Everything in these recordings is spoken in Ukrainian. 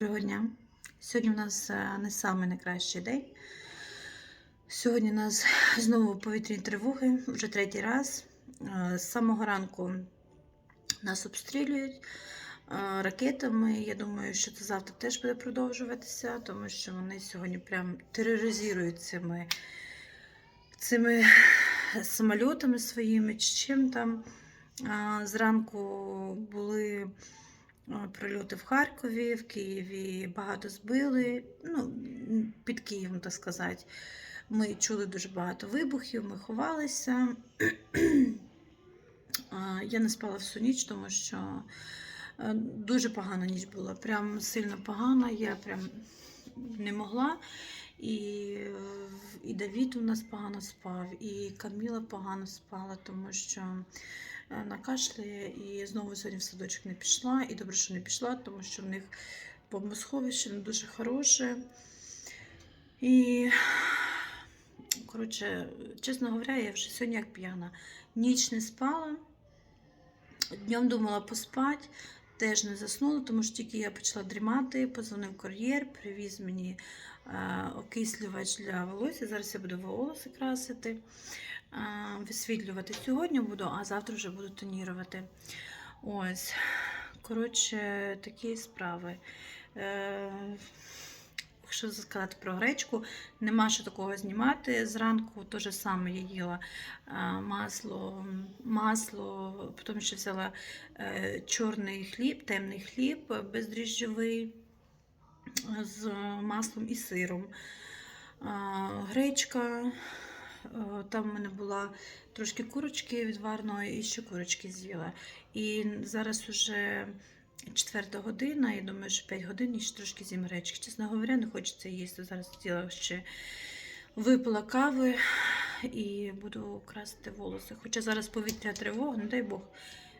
Доброго дня. Сьогодні у нас е, не самий найкращий день. Сьогодні у нас знову повітряні тривоги, вже третій раз. Е, З самого ранку нас обстрілюють е, ракетами. Я думаю, що це завтра теж буде продовжуватися, тому що вони сьогодні прям тероризують цими, цими самольотами своїми чи чим там. Зранку були. Е, Прильоти в Харкові, в Києві багато збили. Ну, під Києвом, так сказати. Ми чули дуже багато вибухів, ми ховалися. Я не спала всю ніч, тому що е, дуже погана ніч була. Прям сильно погана. Я прям не могла. І, е, і Давід у нас погано спав, і Каміла погано спала, тому що накашляє і знову сьогодні в садочок не пішла. І добре, що не пішла, тому що в них бомбосховище не дуже хороше. І, коротше, чесно говоря, я вже сьогодні як п'яна. Ніч не спала, днем думала поспати, теж не заснула, тому що тільки я почала дрімати, позвонив кур'єр, привіз мені е, окислювач для волосся. Зараз я буду волоси красити, е, висвітлювати сьогодні буду, а завтра вже буду тонірувати. Ось, коротше, такі справи. Е, Якщо сказати про гречку, нема що такого знімати. Зранку те ж саме я їла масло, масло, потім ще взяла е, чорний хліб, темний хліб бездріжджовий з маслом і сиром. Гречка, там в мене була трошки курочки відварної і ще курочки з'їла. І зараз уже четверта година, я думаю, що 5 годин і ще трошки з'їм гречки. Чесно говоря, не хочеться їсти. Зараз хотіла ще випила кави і буду красити волоси. Хоча зараз повітря тривога, не дай Бог,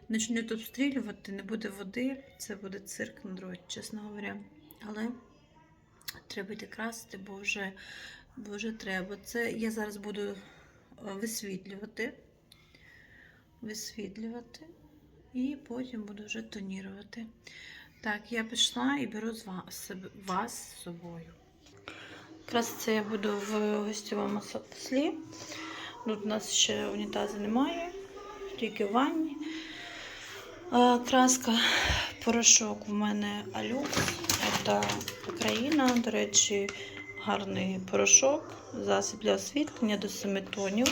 почнуть обстрілювати, не буде води, це буде цирк на дорозі, чесно говоря. Але треба йти красити, бо вже, вже треба. Це я зараз буду е, висвітлювати. Висвітлювати. І потім буду вже тонірувати. Так, я пішла і беру з вас, вас з собою. Якраз це я буду в гостьовому послі. Тут у нас ще унітазу немає, тільки в ванні. Краска, порошок у мене Алюкс. Це Україна. До речі, гарний порошок. Засіб для освітлення до 7 тонів.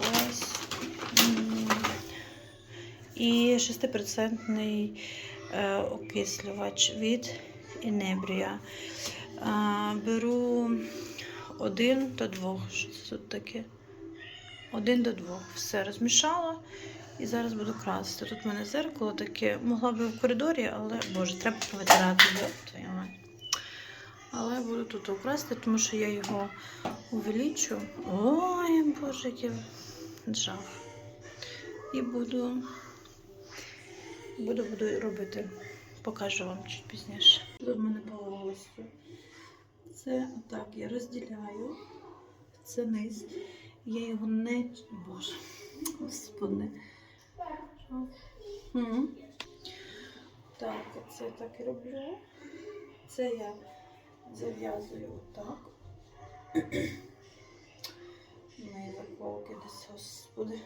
Ось. І 6% е, окислювач від Інебрія. Беру один до двох. Що це тут таке? Один до двох. Все розмішала і зараз буду красити. Тут в мене зеркало таке. Могла б в коридорі, але боже, треба повитирати. Але буду тут украсти, тому що я його увеличу. Ой, боже, який жах. І буду, буду, буду робити. Покажу вам чуть пізніше. Що в мене волосю? Це так, я розділяю. Це низ. Я його не. Боже, господи. Так, оце так і роблю. Це я зав'язую отак. Мої заколки десь, господи.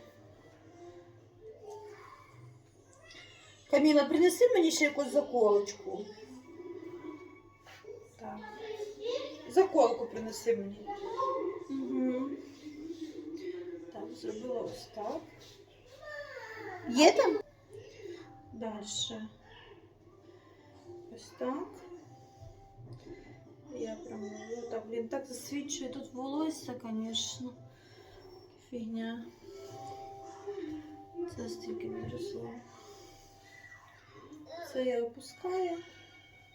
Каміла, принеси мені ще якусь заколочку. Так. Заколку принеси мені. Угу. Так, зробила ось так. Є там? Дальше. Ось так. Я прям так, блін, так засвічує тут волосся, звісно. Фігня. Це стільки відросло. Це я опускаю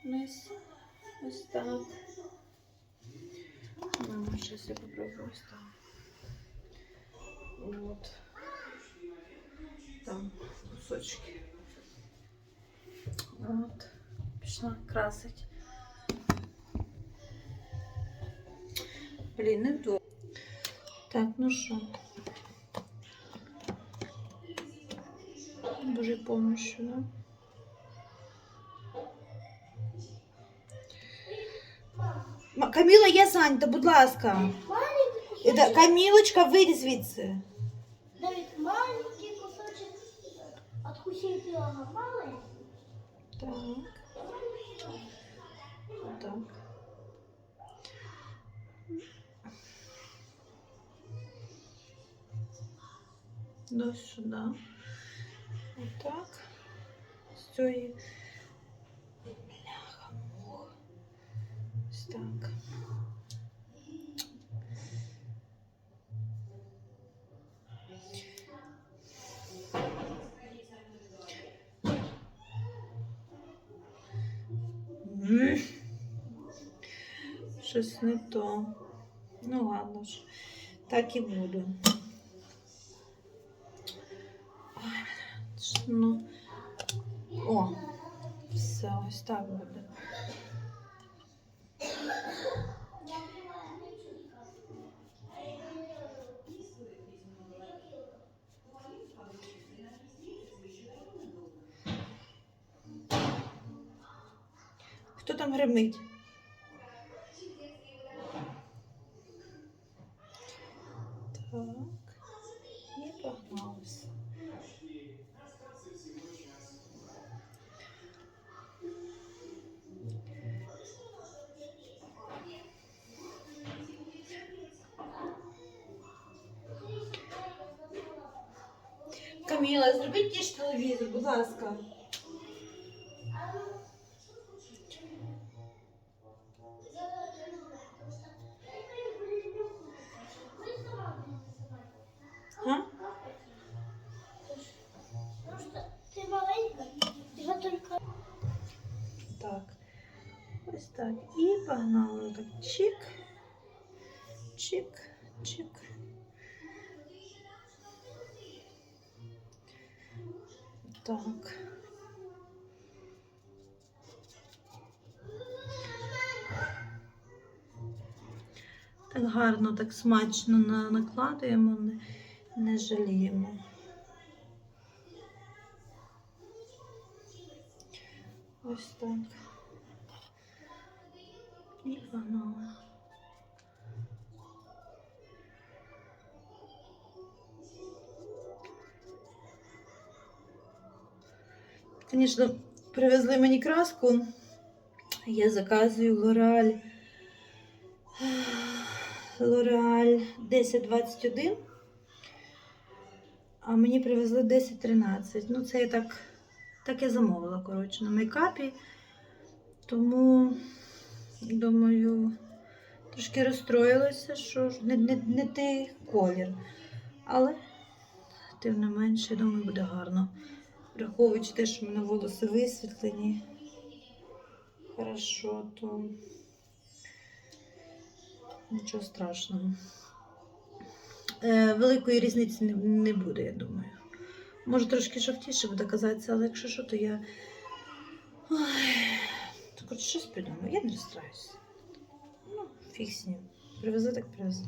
вниз. Ось так. Ну, сейчас я попробую ось. Вот. Там кусочки. Вот. Пішла красить. Блін, не вдома. Так, ну що? Божей помощью, да? Ма- Каміла, я зайнята, будь ласка. Маленький Е, кусочек. да, Камілочка, вийди звідси. Давид, маленький кусочек откусил пирога. Маленький. Так. Так. До сюди. Отак. З цієї. Бляха, муха. Ось так. М. Щось не то. Ну ладно ж, так і буду. Ну. О, все, ось так буде. Хто там гримить? Каміла, зробіть ті ж телевізор, будь ласка. Так. Так гарно, так смачно накладуємо, не, не жаліємо. Ось так. Звісно, привезли мені краску. Я заказую Лореаль. Лореаль 1021. А мені привезли 1013. Ну, це я так, так я замовила, коротше, на мейкапі. Тому, думаю, трошки розстроїлася, що не, не, не той колір. Але, тим не менше, думаю, буде гарно. Враховуючи те, що в мене волоси висвітлені. Хорошо, то нічого страшного. Е, великої різниці не, буде, я думаю. Може, трошки жовтіше буде казатися, але якщо що, то я. То коротше, щось придумаю. Я не розстраюся. Ну, фіг з так привезли.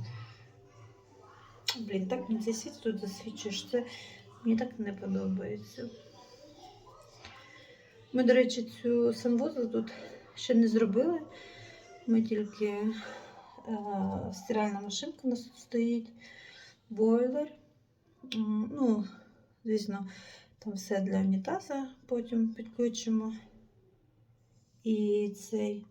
Блін, так мені цей світ тут засвічує, це мені так не подобається. Ми, до речі, цю санвузол тут ще не зробили. Ми тільки е, стиральна машинка у нас тут стоїть, бойлер. Ну, звісно, там все для унітаза потім підключимо. І цей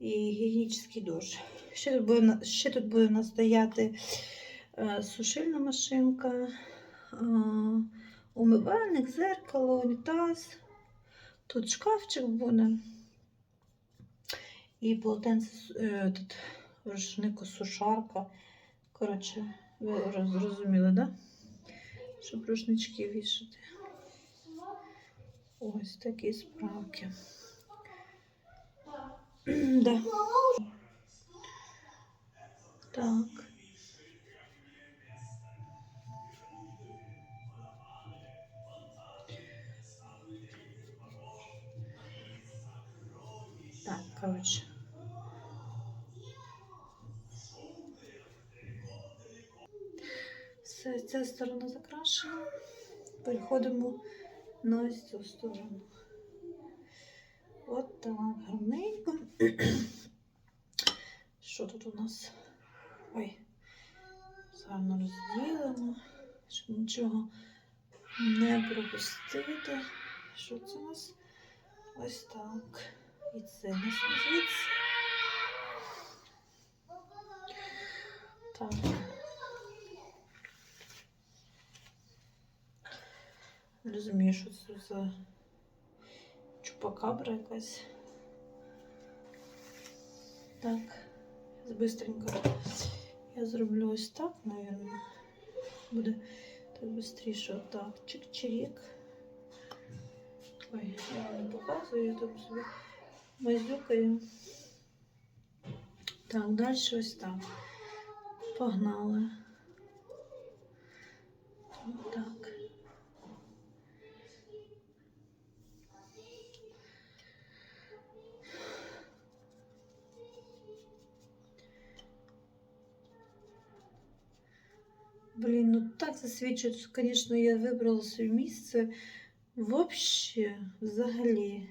і гігієнічний душ. Ще тут буде, ще тут буде нас е, сушильна машинка, е, умивальник, зеркало, унітаз. Тут шкафчик буде. І полотенце, е, тут рушнику сушарка. Коротше, ви роз- зрозуміли, да? Щоб рушнички вішати. Ось такі справки. да. Так. Так, коротше. Все, ця сторона закрашена. Переходимо на ось цю сторону. От так, гарненько. Що тут у нас? Ой, гарно розділено, щоб нічого не пропустити. Що це у нас? Ось так. І це у нас звідси. Так. Не розумію, що це за чупакабра якась. Так, быстренько я зроблю ось так, наверное. Буде так быстріше. Отак. Чик-чирік. Ой, я вам не показую, я там собі Мазюкаю. Так, далі ось так. Погнали. Так. Блін, ну так засвідчує, звісно, я вибрала своє місце. Вообще, взагалі.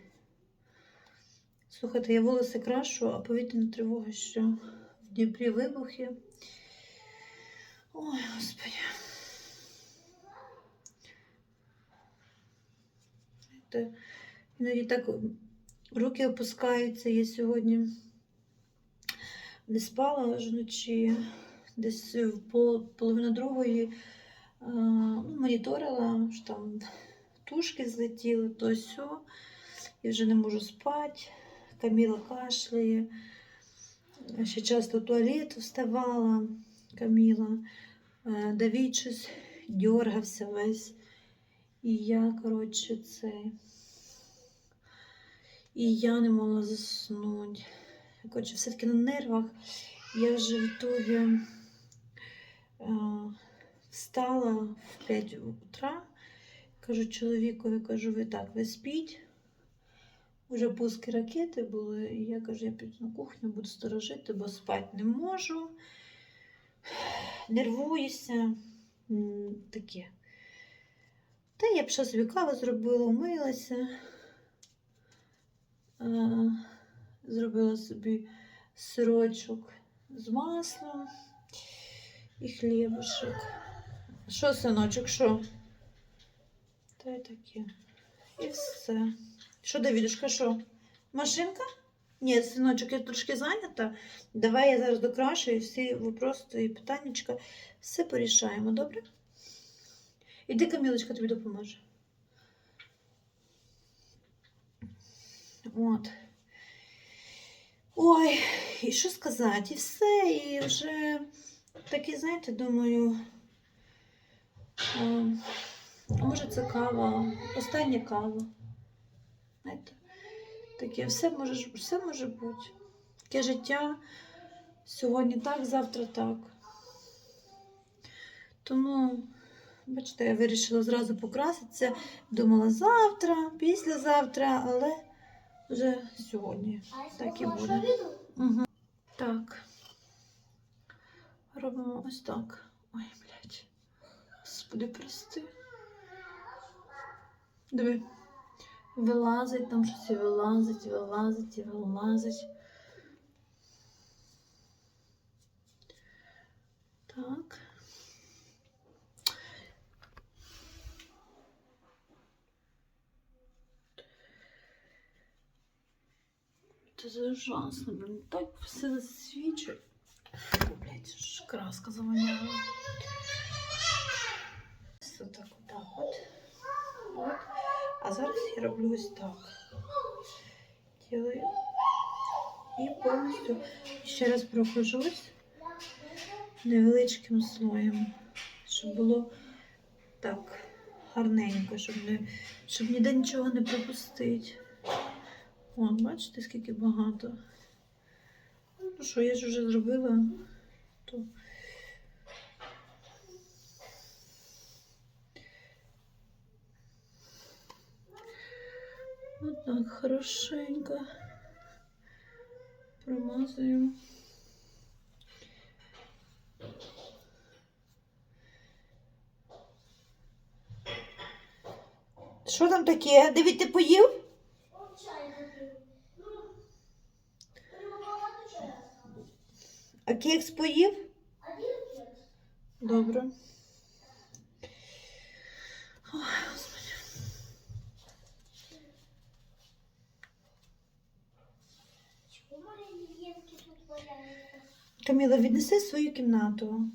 Слухайте, я волоси крашу, а повітряна тривога, що в Дніпрі вибухи. Ой, господи. Знаєте, Іноді так руки опускаються. Я сьогодні не спала аж вночі, десь в пол, половину другої ну, моніторила, що там тушки злетіли, то сьо. І вже не можу спати. Каміла кашляє. Ще часто в туалет вставала Каміла. Е, Давід дергався весь. І я, коротше, це. І я не могла заснути. Коротше, все-таки на нервах. Я вже в ітогі е, встала в 5 утра. Кажу чоловікові, кажу, ви так, ви спіть. Уже пуски ракети були, і я кажу, я піду на кухню, буду сторожити, бо спати не можу. Нервуюся. Таке. Та я пішла собі каву зробила, умилася. Зробила собі сирочок з маслом і хлібушек. Що, синочок, що? Та й таке. І все. Що, Давідушка, що? Машинка? Ні, синочок, я трошки зайнята. Давай я зараз докрашу і всі вопроси і питаннячка все порішаємо, добре? Іди, Камілочка, тобі допоможе. От. Ой, і що сказати? І все, і вже такі, знаєте, думаю. а, а може це кава, остання кава. Знаєте, таке все може, все може бути. Таке життя сьогодні так, завтра так. Тому, бачите, я вирішила зразу покраситися. Думала завтра, післязавтра, але вже сьогодні. Так і буде. Угу. Так. Робимо ось так. Ой, блядь. Господи, прости. Диви. Вилазить, там щось і вилазить, вилазить, і вилазить. Так. Це ж ужасно, блін, так все засвічує. Фу, блядь, ж краска завоняла. Ось так, отак от. От. А зараз я роблю ось так. Ділаю. І повністю ще раз прохожусь невеличким слоєм, щоб було так гарненько, щоб, не, щоб ніде нічого не пропустити. О, бачите, скільки багато. Ну що, я ж вже зробила, то Вот так хорошенько промазуємо. Що там таке? Дивіться, ти поїв? А кекс поїв? Добре. Ой, Господи. Чего маленькие тут валяются? Каміла, віднеси свою кімнату.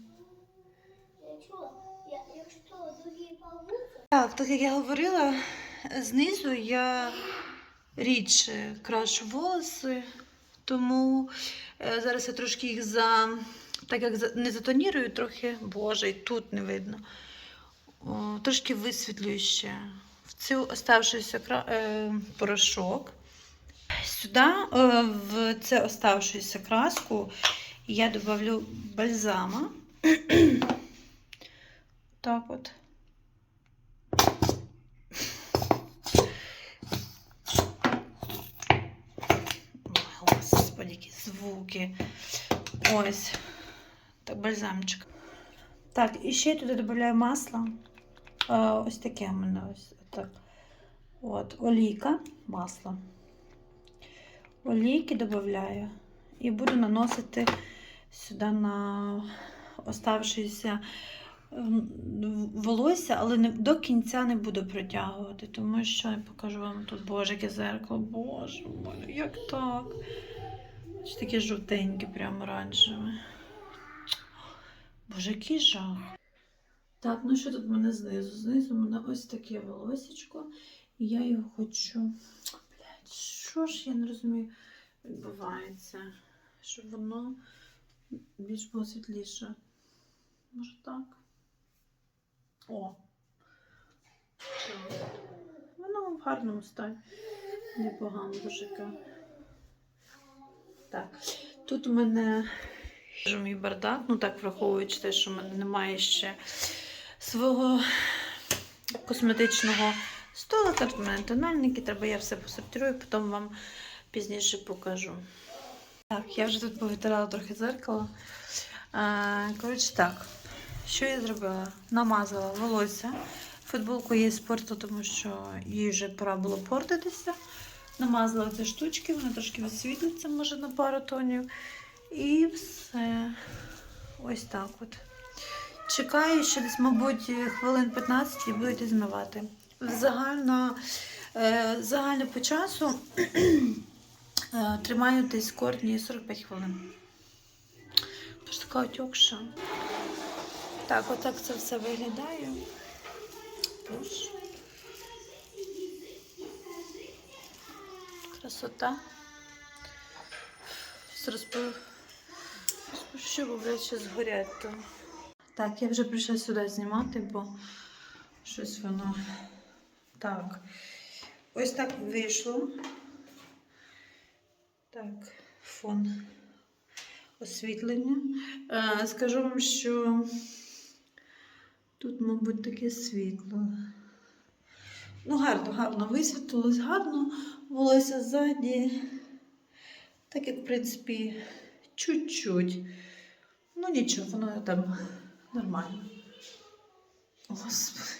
Так, так як я говорила, знизу я рідше крашу волоси, тому е, зараз я трошки їх за. Так як не затонірую, трохи, боже, і тут не видно. О, трошки висвітлюю ще в цю оставшийся кра- е, порошок. Сюди, е, в це оставшуюся краску, я додавлю бальзама. так от. Ой, Господи, які звуки. Ось. Так, бальзамчик. Так, і ще я туди додаю масло. Ось таке у мене ось так. От, олійка, масло. Олійки додаю і буду наносити сюди на оставшися ем, волосся, але не, до кінця не буду протягувати, тому що я покажу вам тут боже, яке зеркало. Боже, боже, як так? Ось таке жовтеньке, прямо оранжеве. Боже, який жах. Так, ну що тут в мене знизу? Знизу в мене ось таке волосечко, і я його хочу. Блядь, що ж я не розумію, відбувається, щоб воно більш було світліше. Може так? О. Воно в гарному стані. Непогано дуже. Так. Тут у мене мій бардак, ну так враховуючи те, що в мене немає ще свого косметичного стола. Тут в мене тональники, треба я все посортирую, потім вам пізніше покажу. Так, я вже тут повитирала трохи зеркало. Коротше, так, що я зробила? Намазала волосся. Футболку я спорту, тому що їй вже пора було портитися. Намазала ці штучки, вони трошки висвітлюються, може, на пару тонів. І все. Ось так от. Чекаю, що десь, мабуть, хвилин 15 і будете змивати. Загально, е, загально по часу тримаю десь кордні 45 хвилин. Тож така отьокша. Так, отак це все виглядає. Тож. Красота. Розпив. Що, бо, блядь, ще. Так, я вже прийшла сюди знімати, бо щось воно. Так. Ось так вийшло. Так, фон освітлення. Е, скажу вам, що тут, мабуть, таке світло. Ну, гарно, гарно висвітлилось, гарно. Волосся ззаді. Так як, в принципі, чуть-чуть. Ну нічого, воно там нормально. Господи.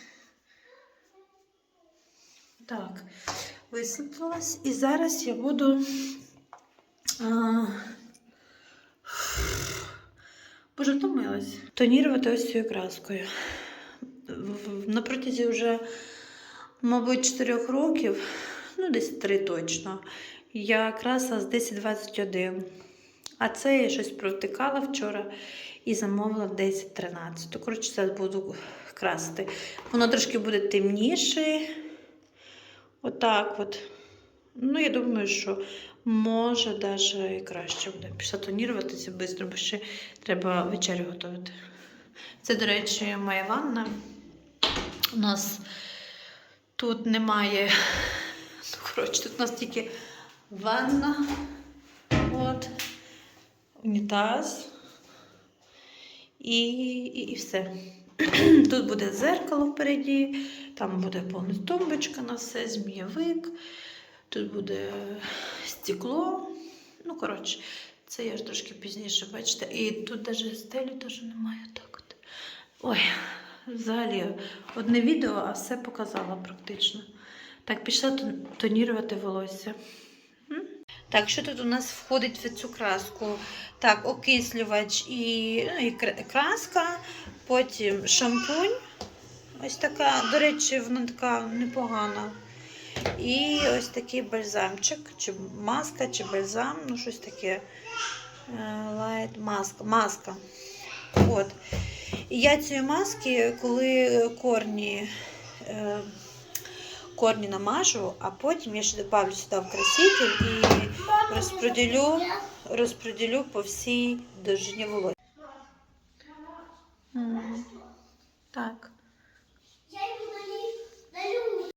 Так, висвітлилась. І зараз я буду. Боже, втомилась. Тонірувати ось цією краскою. На протязі вже, мабуть, 4 років, ну, десь 3 точно. Я краса з 10-21. А це я щось провтикала вчора і замовила в 10-13. То, коротше, зараз буду красити. Воно трошки буде темніше. Отак от. Ну, я думаю, що може навіть краще буде. Пішла тоніруватися швидко, бо ще треба вечерю готувати. Це, до речі, моя ванна. У нас тут немає. Ну, коротше, тут у нас тільки ванна, от, унітаз і, і, і все. Тут буде зеркало впереді, там буде повна тумбочка на все, змієвик, тут буде стекло. Ну, коротше, це я ж трошки пізніше, бачите. І тут навіть стелі теж немає. Так от. Ой, взагалі, одне відео, а все показала практично. Так, пішла тонірувати волосся. Так, що тут у нас входить в цю краску? Так, окислювач і, ну, і краска, потім шампунь. Ось така, до речі, вона така непогана. І ось такий бальзамчик, чи маска, чи бальзам, ну щось таке. Е, Light маска. маска. От. І я цієї маски, коли корні, е, корні намажу, а потім я ще добавлю сюди в краситель і розподілю, розподілю по всій довжині волосся. Так.